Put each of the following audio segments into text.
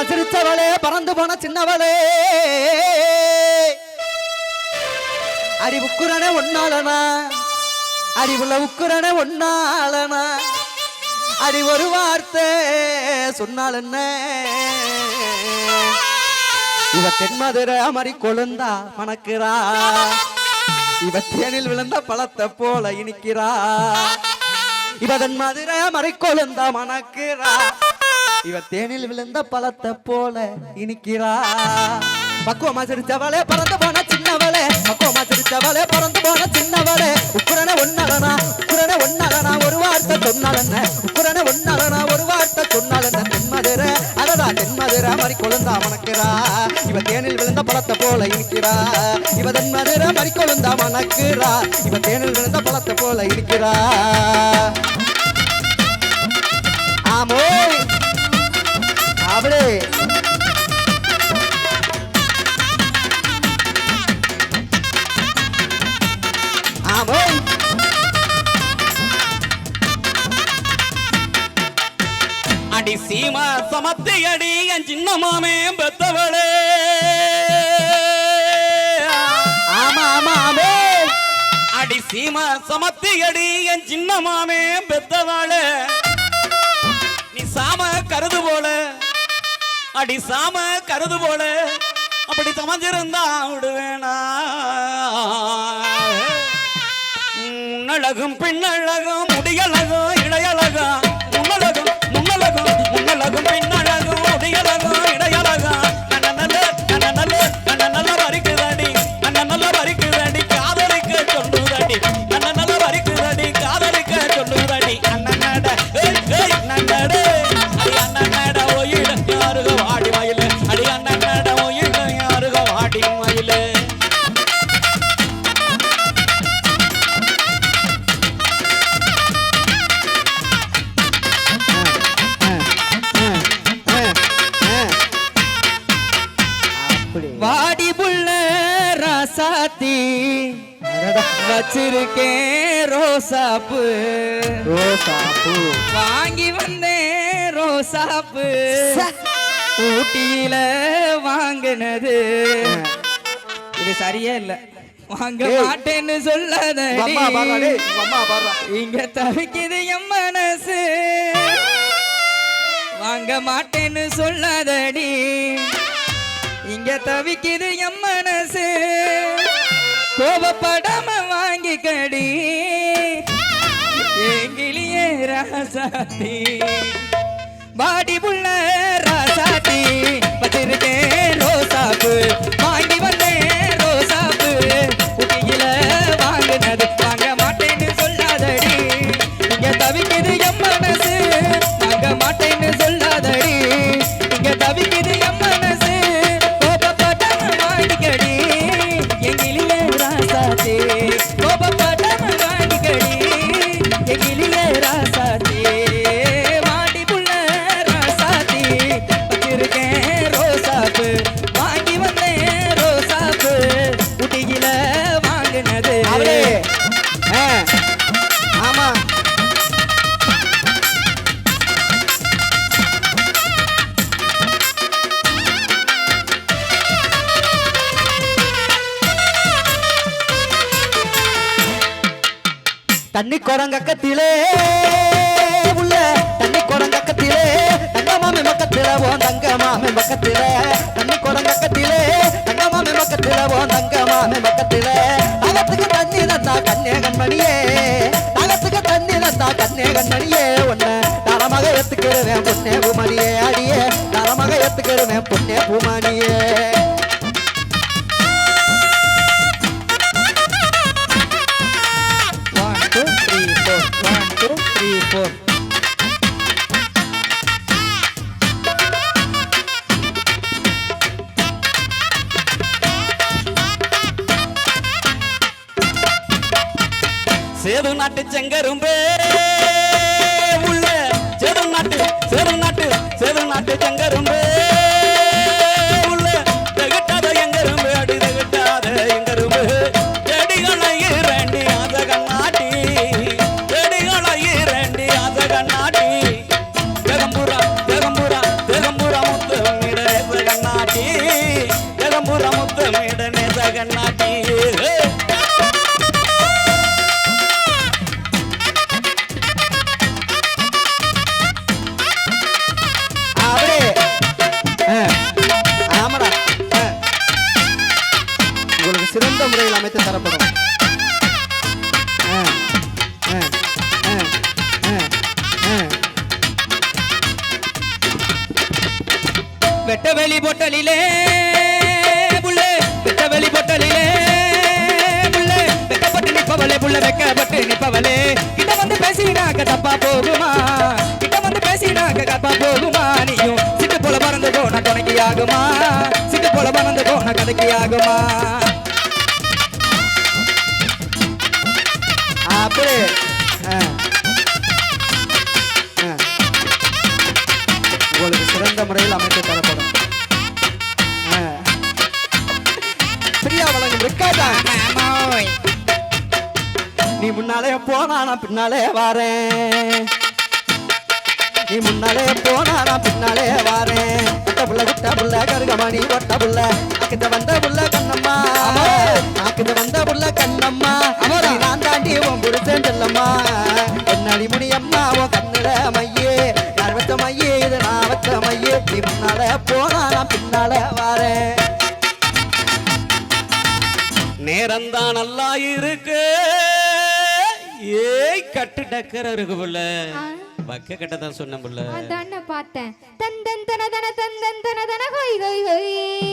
மசிரிச்சவளே பறந்து போன சின்னவளே. அடி உக்குரனே ஒன்னாலனா அடி உள்ள உக்குரனே ஒன்னாலனா அடி ஒரு வார்த்தை சொன்னால் என்ன? இவ தென்மதுரை அமரி கொழுந்தா மணக்கிறா. இவ தேனில் விழுந்த பழத்தை போல இனிக்கிறா. இவ தென்மதுரை அமரி கொழுந்தா மணக்கிறா. இவ தேனில் விழுந்த பழத்தை போல இனிக்கிறா. பக்குவமா சிரிச்சவளே பறந்து போன சின்னவளே. பக்குவமா சிரிச்சவளே பறந்து போன சின்னவளே. உக்குரனை ஒன்னலனா உக்குரனை ஒன்னலனா ஒரு வார்த்தை சொன்னாலன்ன? உக்குரனை ஒன்னலனா ஒரு வார்த்தை சொன்னாலன்ன? தென்மதுரை அதடா தென்மதுரை மாதிரி கொழுந்தா மணக்கிறா. இவ தேனில் விழுந்த பழத்தை போல இனிக்கிறா. இவ தென்மதுரை மாதிரி கொழுந்தா மணக்கிறா. இவ தேனில் விழுந்த பழத்தை போல இனிக்கிறா. ஆமோ அவளே ஆமோ ah, அடி சீமா சமத்தி அடி என் சின்ன மாமே பெத்தவளே. ஆமா ஆமா. அடி சீமா சமத்தி அடி என் சின்ன மாமே பெத்தவளே. நீ சாம கருது போல. அடி சாம கருது போல அப்படி சமைஞ்சிருந்தா விடுவேனா. முன்னழகும் பின்னழகும் முடியழகும் ரோசாப்பு ஊட்டியில வாங்கினது. இது சரியே இல்ல. வாங்க. மாட்டேன்னு பாடுறா இங்க தவிக்குது என் மனசு. வாங்க மாட்டேன்னு சொல்லாதடி. இங்க தவிக்குது என் மனசு. கோபப்படாம வாங்கிக்கடி. எங்கிலியே ராசாத்தி பாடி புள்ள ராசாத்தி வச்சிருக்கேன் ரோசாப்பு. தரமாக ஏத்துக்கிறவேன் பொண்ணே பூமணியே அடியே. தரமாக ஏத்துக்கிறவேன் பொண்ணே பூமணியே மேடனே ஜகநாத் முறையில் அமைத்து தரப்படும். பிரியா வழங்கும் நீ முன்னாலே போனா நான் பின்னாலே வாரேன். நீ முன்னாலே போனா நான் பின்னாலே வாரேன். ஒட்ட புள்ள குட்ட புள்ள கருகமணி ஒட்ட புள்ள அக்கிட்ட வந்த புள்ள கண்ணம்மா. அக்கிட்ட வந்த புள்ள கண்ணம்மா. நான் தாண்டி உன் புருஷன் செல்லம்மா. என்னடி முடியம்மா உன் கண்ணுல மையே நீ முன்னாலே போனா நான் பின்னாலே வாரேன். நேரம்தான் நல்லா இருக்கு. ஏய் கட்டு டக்கர இருக்கு புள்ள. பக்க கட்ட தான் சொன்ன புள்ள. அதான பார்த்தேன். தந்தன் தன தன தந்தன் தன தன ஹொய் ஹொய் ஹொய்.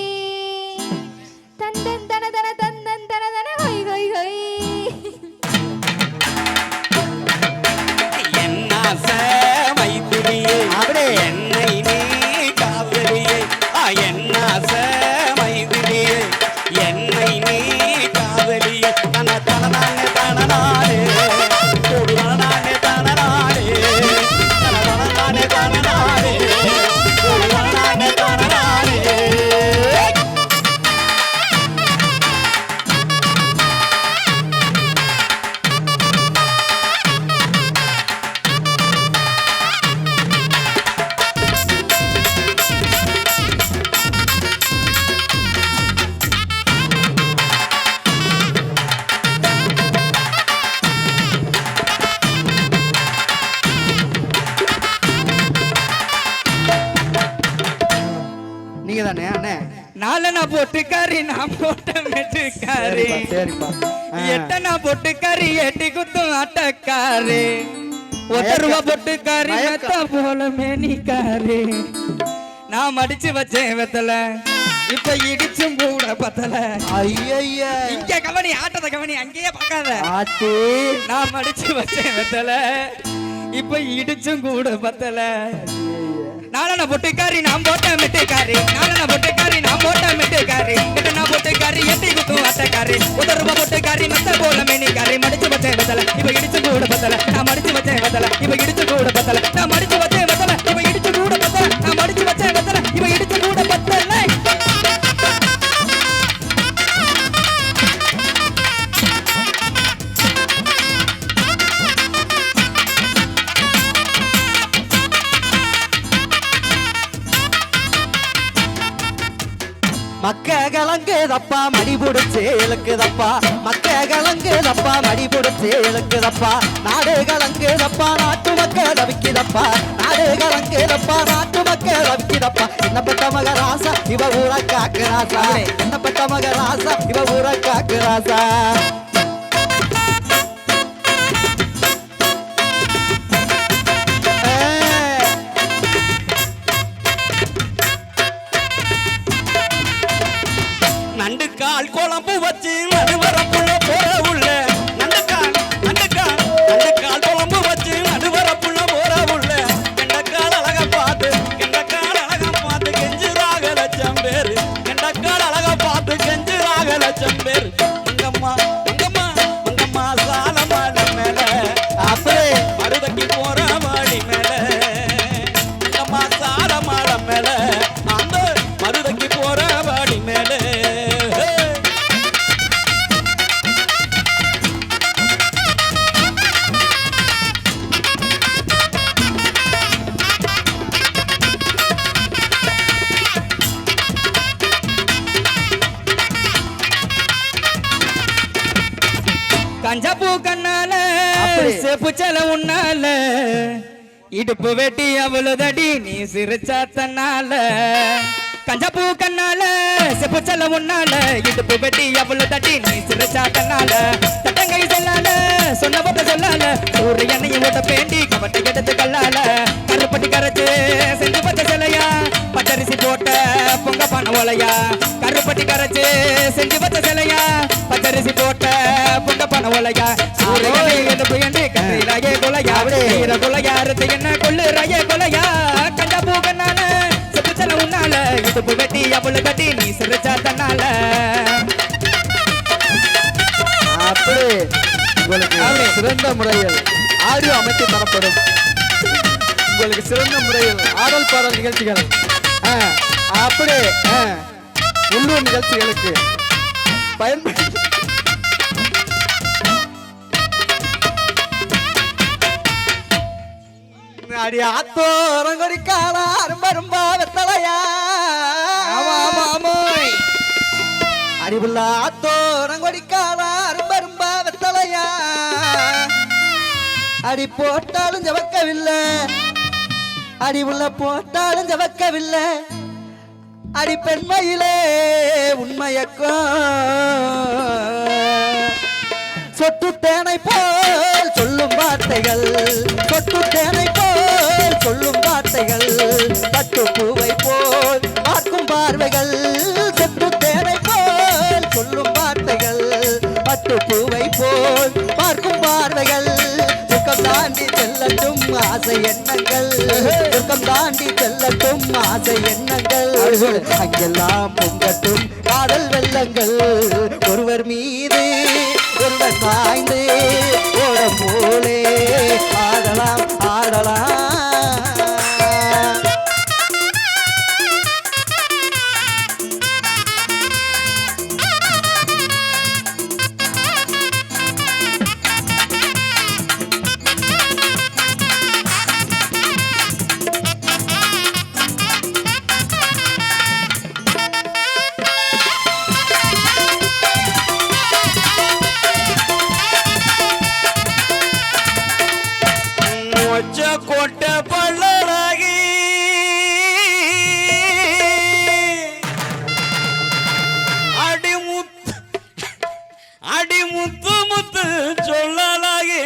தானே? அண்ணே. நாலனா போட்டு கறி நான் போட்ட மெட்டுக்காரி சரிப்பா சரிப்பா. ஆ. எட்டனா போட்டு கறி எட்டி குத்தும் ஆட்டக்காரி. ஒத்த ரூபா மெத்த போல மேனிக்காரி நான் மடிச்சு வச்சேன் வெத்தல. இப்ப இடிச்சும் கூட பத்தல. ஐயய்ய. இங்க கவனி ஆட்டத்தை கவனி அங்கேயே பார்க்காத. ஆத்தி. நான் மடிச்சு வச்சேன் வெத்தல. இப்ப இடிச்சும் கூட பத்தல. நாலன பொட்டுக்காரி நான் போட்ட மிட்டுக்காரி. நாலன பொட்டுக்காரி நான் போட்ட மிட்டுக்காரி. எட்டனா பொட்டுக்காரி எட்டி குத்தும் அட்டைக்காரி ஒரு ரூபா பொட்டுக்காரி மெத்த போல மேனிக்காரி. மடிச்சு வச்சேன் வெத்தல இப்ப இடிச்சு கூட பத்தல. நான் மடிச்சு வச்சேன் வெத்தல இப்ப இடிச்சு கூட பத்தல. நான் மடிச்சு வச்சேன் வெத்தல இப்ப இடிச்சு கூட பத்தல. நான் மடிச்சு வச்சேன் வெத்தல. கலங்குதப்பா மடி புடிச்சு இழுக்குதப்பா. மக்க கலங்குதப்பா மடி புடிச்சு இழுக்குதப்பா. நாடு கலங்குதப்பா நாட்டு மக்க தவிக்குதப்பா நாடு கலங்குதப்பா நாட்டு மக்க தவிக்குதப்பா என்னப்பட்ட மகராசா இவ ஊர காக்குராசா என்னப்பட்ட மகராசா இவ ஊர காக்குராசா ஏய். சிரிச்சா தன்னால கஞ்சப்பூ கண்ணால செப்பு செல உன்னால இடுப்பு வெட்டி அவ்வளவு தடி நீ சிரிச்சா தன்னால தட்டங்கை செல்லால சொன்ன போட்ட சொல்லால சூரியனையும் ஓட்ட பேண்டி கவட்டை எடுத்து கல்லால. கருப்பட்டி கரைச்சு செஞ்சு பச்சை சிலையா பச்சரிசி போட்ட ஓலையா. கருப்பட்டி கரைச்சு செஞ்சு வச்ச சிலையா பச்சரிசி போட்ட புங்க பண ஓலையா. சூரியனை எழுப்பு என்று கரையிலாயே கொலையா ஈர கொலையா அறுத்து என்ன கொள்ளுறாயே கொலையா. இடுப்பு வெட்டி அவளு கட்டி நீ சிரிச்சா தன்னால. அப்படி உங்களுக்கு. சிறந்த முறையில் ஆடியோ அமைத்து தரப்படும். உங்களுக்கு சிறந்த முறையில் ஆடல் பாடல் நிகழ்ச்சிகள். ஆ, அப்படி ஆ, உள்ளூர் நிகழ்ச்சிகளுக்கு பயன்படுத்தி அடி ஆத்தோரங்கொடி காலா அரும்ப அரும்பா வெத்தலையா? அறிவில்லா ஆத்தோரங்கொடி கொடிக்காதா அரும்ப அரும்பா வெத்தலையா? அடி போட்டாலும் ஜவக்கவில்லை. அடி உள்ள போட்டாலும் ஜவக்கவில்லை. அடி பெண்மையிலே உண்மையக்கம். சொட்டு தேனை போல் சொல்லும் வார்த்தைகள் சொட்டு தேனை போல் சொல்லும் வார்த்தைகள் பட்டு பூவை போல் பார்க்கும் பார்வைகள். பூவை போல் பார்க்கும் பார்வைகள். துக்கம் தாண்டி செல்லட்டும் ஆசை எண்ணங்கள். துக்கம் தாண்டி செல்லட்டும் ஆசை எண்ணங்கள். அங்கெல்லாம் பொங்கட்டும் காதல் வெள்ளங்கள். ஒருவர் மீது ஒருவர் சாய்ந்து சொல்லலாகி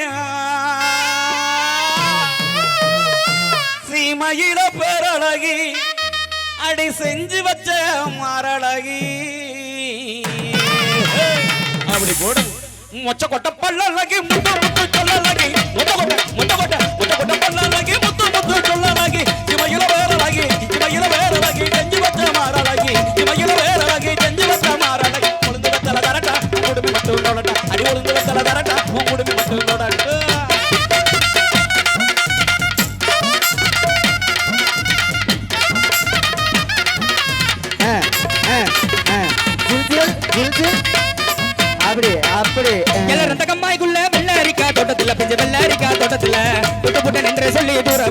சீமையில பேரழகி அடி செஞ்சு வச்ச மாரழகி. அப்படி போடு. மொச்ச கொட்ட பள்ளலகி முட்டை முட்டை சொல்லலகி முட்டை கொட்ட முட்டை கொட்ட கொட்ட.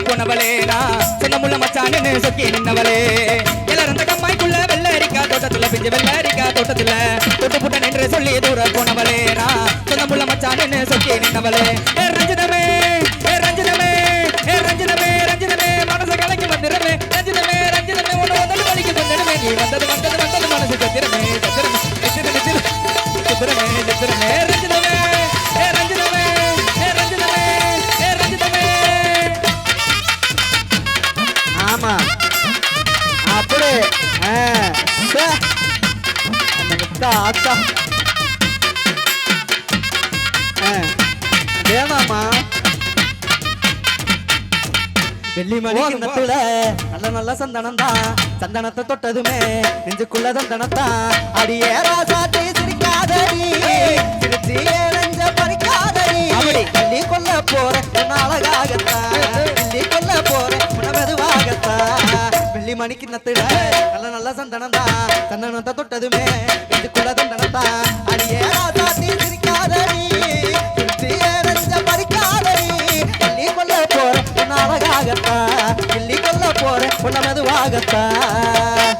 போனவளே நான் சின்ன முள்ள மச்சான்னு சொக்கி நின்னவளே. எல்லாரும் அந்த கம்மாய்க்குள்ள வெள்ளரிக்கா தோட்டத்துல பிஞ்சு வெள்ளரிக்கா தோட்டத்துல தொட்டு புட்ட நின்று சொல்லி தூர போனவளே நான் சின்ன முள்ள மச்சான்னு சொக்கி நின்னவளே. ரஞ்சிதமே ஏ ரஞ்சிதமே ஏ ரஞ்சிதமே ரஞ்சிதமே மனசு கலக்கி வந்துடுமே ரஞ்சிதமே ரஞ்சிதமே உன்னை வந்தது வலிக்கு வந்துடுமே. நீ வந்தது வந்தது வந்தது மனசு சத்திரமே சத்திரமே சத்திரமே சத்திரமே ரஞ்சிதமே நல்ல நல்ல சந்தனம் தான் சந்தனத்தை தொட்டதுமே நெஞ்சுக்குள்ள சந்தனம் தான் அடியே ராசாத்தி சிரிக்காதடி. சிரிச்சி ஏழஞ்ச பறிக்காதடி. அப்படி. வெள்ளி கொல்ல போற உன் அழகாகத்தான் வெள்ளி கொல்ல போற உன மெதுவாகத்தான் வெள்ளி மணி கிண்ணத்துல நல்ல நல்ல சந்தனம் தான் சந்தனத்தை தொட்டதுமே மெதுவாகத்தான்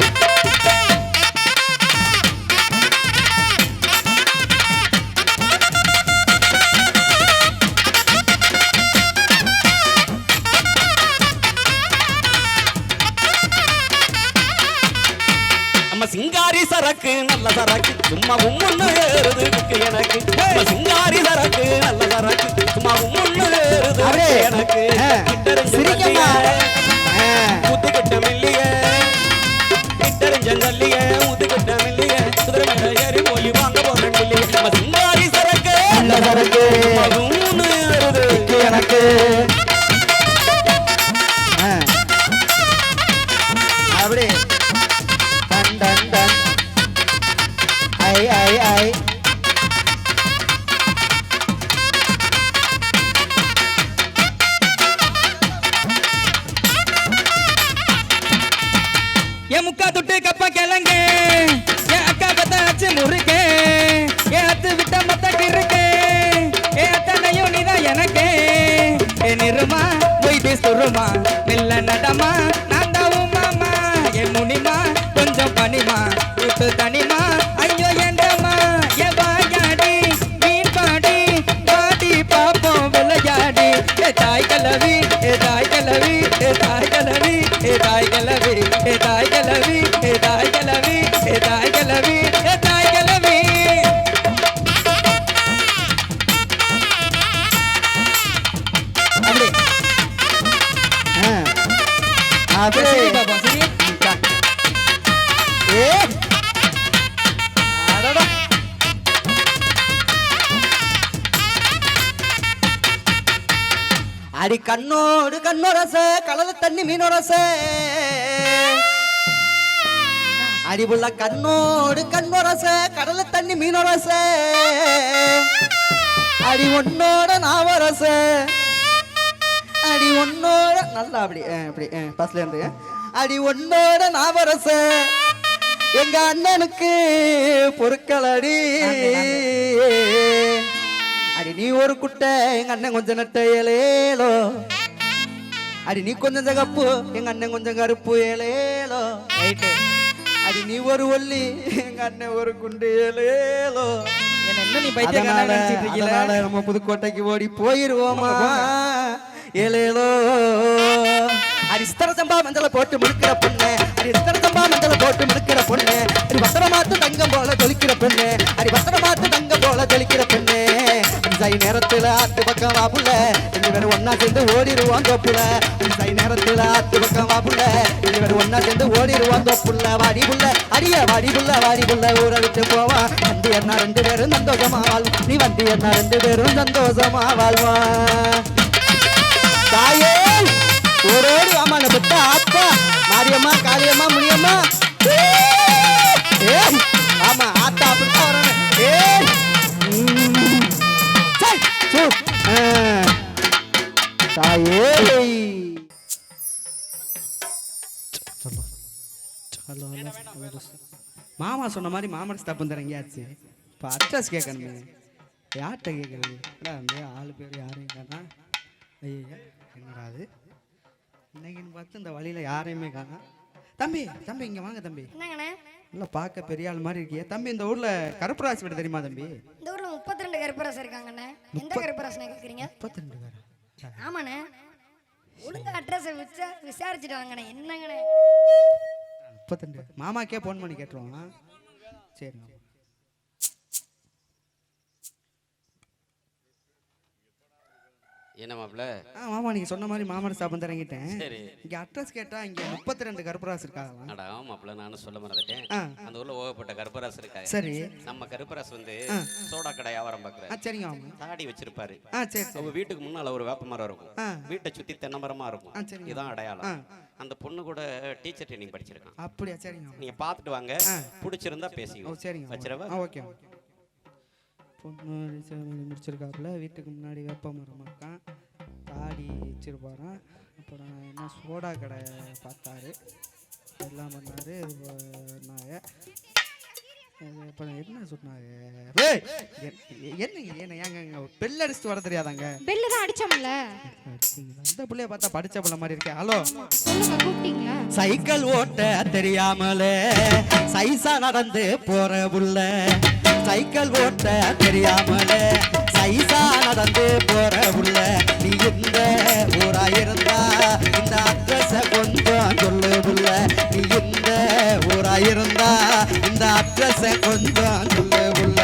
நம்ம சிங்காரி சரக்கு நல்ல சரக்கு. சும்மா உம்முன்னு ஏறுது எனக்கு. சிங்காரி சரக்கு நல்ல சரக்கு. சும்மா உம்முன்னு ஏறுது எனக்கு. பனிமா தனிமா? ஐயோ என்றமா எ மீன் பாடி பாடி பாப்போம் விளையாடி. தாய் கலவி ஏ தாய் கலவி ஏ தாய் கண்ணோடு கண்ணொரச கடல தண்ணி மீனொரச. அடிபுள்ள கண்ணோடு கண்ணொரச கடல தண்ணி மீனொரச. அடி உன்னோட நாவரச. அடி உன்னோட நல்லா அப்படி ஆ, அப்படி பஸ்ல இருந்து. அடி உன்னோட நாவரச. எங்க அண்ணனுக்கு பொருட்கள் அடி நீ ஒரு குட்டை எங்க அண்ணன் கொஞ்சம் நட்ட ஏலேலோ. அடி நீ கொஞ்சம் சிகப்பு எங்க அண்ணன் கொஞ்சம் கருப்பு ஏலேலோ. அடி நீ ஒரு ஒல்லி எங்க அண்ணன் ஒரு குண்டு ஏலேலோ. அதனால நம்ம புதுக்கோட்டைக்கு ஓடி போயிருவோமா? ஏலேலோ. அடி சித்தர சம்பா மஞ்சள போட்டு முழுக்கிற பொண்ணு. அடி சித்தர சம்பா மஞ்சள போட்டு முழுக்கிற பொண்ணு. அடி பத்திரமாத்து தங்கம் போல ஜொலிக்கிற பெண்ணு. அடி பத்திரமாத்து தங்கம் போல ஜொலிக்கிற பெண்ணு. சை நேரத்துல ஆத்து பக்கம் வாப்புல ரெண்டு பேரும் ஒன்னா சேர்ந்து ஓடிடுவான் தோப்புல. சை நேரத்துல ஆத்து பக்கம் வாப்புல ரெண்டு பேரும் ஒன்னா சேர்ந்து ஓடிடுவான் தோப்புல. வாடி புள்ள அடிய வாடி புள்ள வாடி புள்ள. ஊரை விட்டு போவா. வண்டி என்ன ரெண்டு பேரும் சந்தோஷமா வாழ்வோம். நீ வண்டி என்ன ரெண்டு பேரும் சந்தோஷமா வாழ்வான் தாயே ஓரோடி ஆமா பெத்த ஆத்தா. மாரியம்மா காளியம்மா முனியம்மா. ஆமா ஆத்தா அப்படித்தான் வரணும் தாயே மாமா சொன்ன மாதிரி மாமன் தப்பு தரேன் எங்கேயாச்சு இப்போ அட்ரஸ் கேட்கணுமே யார்கிட்ட கேட்கறது அந்த ஆளு பேர் யாரையும் காணா ஐயா என்னடா அது இன்னைக்குன்னு பார்த்து இந்த வழியில் யாரையுமே காணா. தம்பி தம்பி இங்கே வாங்க தம்பி. என்னங்கண்ணே? நல்லா பார்க்க பெரிய ஆள் மாதிரி இருக்கியே. தம்பி இந்த ஊரில் கருப்பராசி வீடு தெரியுமா தம்பி? இந்த ஊர்ல முப்பத்தி ரெண்டு கருப்பராசம் இருக்காங்கண்ணே. எந்த கருப்பராசனை கேக்குறீங்க? முப்பத்தி ரெண்டு பேரா? ஆமாண்ணே. ஒழுங்கா அட்ரஸ் விசா விசாரிச்சுட்டு வாங்கண்ணே. என்னங்கண்ணே? முப்பத்தெண்டு மாமாக்கே ஃபோன் பண்ணி கேட்டுருவான் சரி. என்ன மாப்பிள்ள? ஆ மாமா நீங்கள் சொன்ன மாதிரி மாமன் ஸ்டாப் இறங்கிட்டேன் சரி. இங்கே அட்ரஸ் கேட்டால் இங்கே முப்பத்தி ரெண்டு கருப்பராசி இருக்காங்களாம். அடா மாப்பிள்ள நானும் சொல்ல மறந்துட்டேன். அந்த ஊர்ல ஓகப்பட்ட கருப்பராசு இருக்காங்க சரி. நம்ம கருப்பராசு வந்து. சோடா கடை வியாபாரம் ஆ பார்க்குறாரு சரிங்க தாடி வச்சிருப்பாரு. சரி அவங்க வீட்டுக்கு முன்னால ஒரு வேப்ப மரம் இருக்கும். வீட்டை சுத்தி தென்னை மரமா இருக்கும். இதான் அடையாளம். அந்த பொண்ணு கூட டீச்சர் ட்ரைனிங் படிச்சிருக்கான். அப்படியா சரிங்க. நீங்க பார்த்துட்டு வாங்க. பிடிச்சிருந்தா பேசிக்கோ. சரிங்க. வச்சிரவா ஓகே. பொண்ணு முடிச்சிருக்காப்புல. வீட்டுக்கு முன்னாடி வேப்ப மரம் இருக்கான். தாடி வச்சிருப்பாராம். அப்புறம் என்ன சோடா கடை பார்த்தாரு. எல்லாம் பண்ணாரு. அது அப்புறம் என்ன சொன்னாங்க ஏய், எ- என்னங்க என்ன ஏங்க பெல் அடிச்சுட்டு வர தெரியாதாங்க? பெல்லு தான் அடிச்சோம்ல? இந்த பிள்ளைய பார்த்தா படிச்ச பிள்ளை மாதிரி இருக்கே. ஹலோ? சைக்கிள் ஓட்ட தெரியாமலே சைசா நடந்து போற புள்ள. சைக்கிள் ஓட்ட தெரியாமலே சைசா நடந்து போற உள்ள. நீ இந்த ஊரா இருந்தா இந்த அட்ரஸ கொஞ்சம் சொல்லு புள்ள நீ இந்த ஊரா இருந்தா இந்த அட்ரஸ கொஞ்சம் சொல்லுள்ள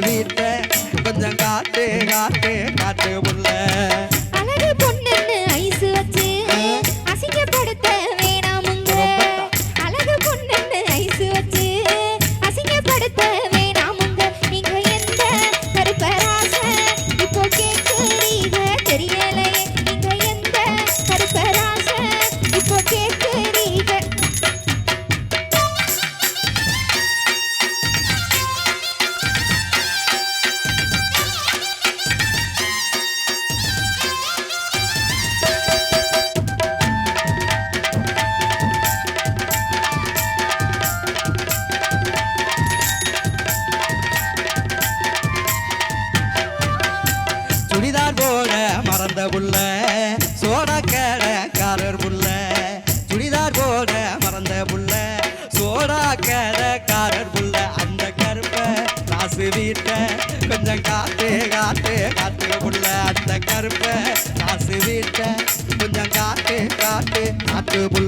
Vita. அத புள்ள சோடக்கட காரர் புள்ள சுடிதார் போட மறந்த புள்ள சோடாக்கட காரர் புள்ள அந்த கருப்ப காசு வீட்ட கொஞ்சம் காத்து காத்து காத்து புள்ள அந்த கருப்ப காசு வீட்ட கொஞ்சம் காத்து காத்து காத்து புள்ள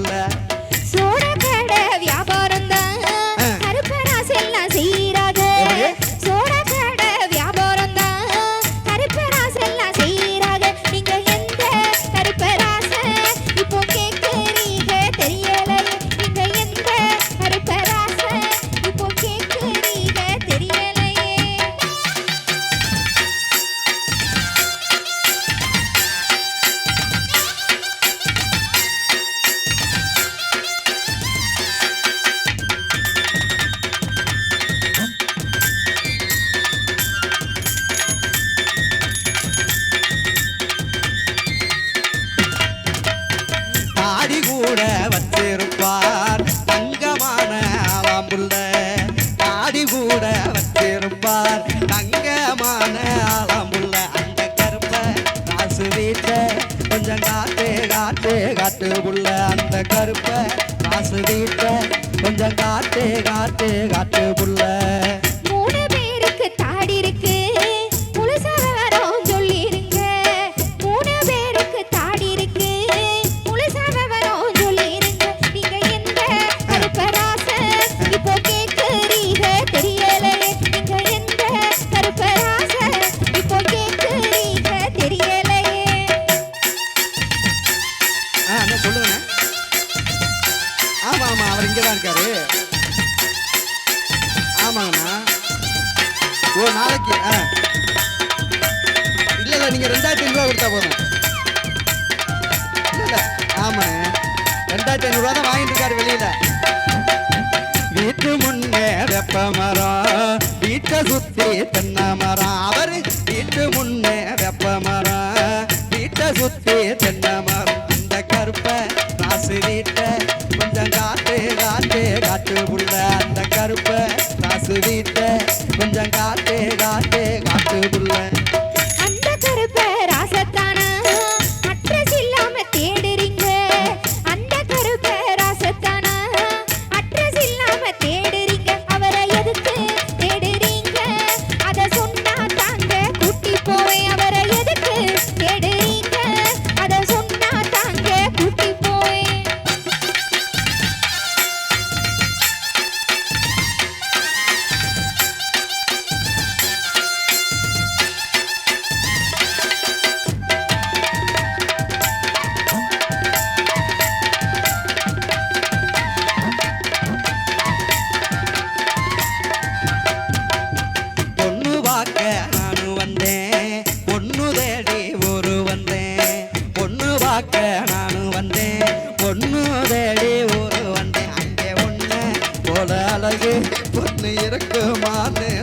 இறக்குமானே?